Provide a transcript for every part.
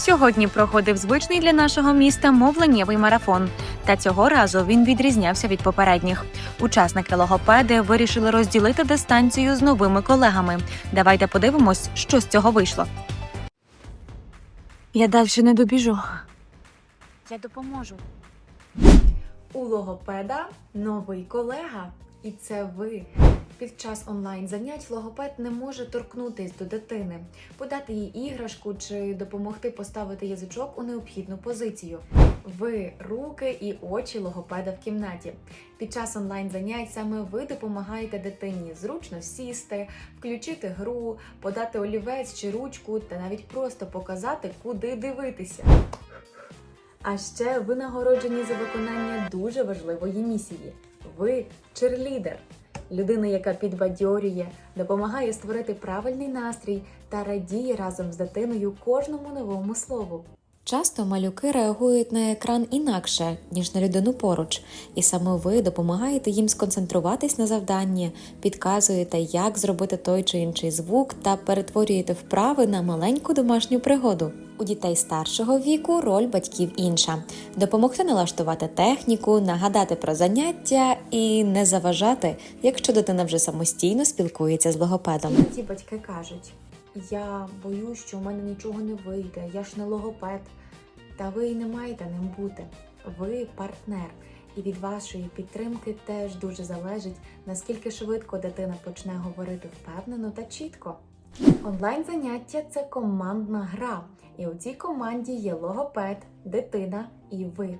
Сьогодні проходив звичний для нашого міста мовленнєвий марафон. Та цього разу він відрізнявся від попередніх. Учасники логопеди вирішили розділити дистанцію з новими колегами. Давайте подивимось, що з цього вийшло. Я далі не добіжу. Я допоможу. У логопеда новий колега, і це ви. Під час онлайн занять логопед не може торкнутись до дитини, подати їй іграшку чи допомогти поставити язичок у необхідну позицію. Ви руки і очі логопеда в кімнаті. Під час онлайн занять саме ви допомагаєте дитині зручно сісти, включити гру, подати олівець чи ручку та навіть просто показати, куди дивитися. А ще ви нагороджені за виконання дуже важливої місії. Ви черлідер, людина, яка підбадьорює, допомагає створити правильний настрій та радіє разом з дитиною кожному новому слову. Часто малюки реагують на екран інакше, ніж на людину поруч, і саме ви допомагаєте їм сконцентруватись на завданні, підказуєте, як зробити той чи інший звук та перетворюєте вправи на маленьку домашню пригоду. У дітей старшого віку роль батьків інша: допомогти налаштувати техніку, нагадати про заняття і не заважати, якщо дитина вже самостійно спілкується з логопедом. Ті батьки кажуть: я боюсь, що у мене нічого не вийде, я ж не логопед. Та ви і не маєте ним бути. Ви партнер, і від вашої підтримки теж дуже залежить, наскільки швидко дитина почне говорити впевнено та чітко. Онлайн заняття це командна гра, і у цій команді є логопед, дитина і ви.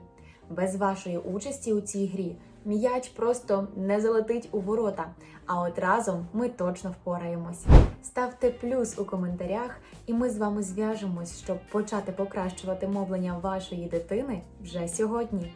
Без вашої участі у цій грі м'яч просто не залетить у ворота. А от разом ми точно впораємось. Ставте плюс у коментарях, і ми з вами зв'яжемось, щоб почати покращувати мовлення вашої дитини вже сьогодні.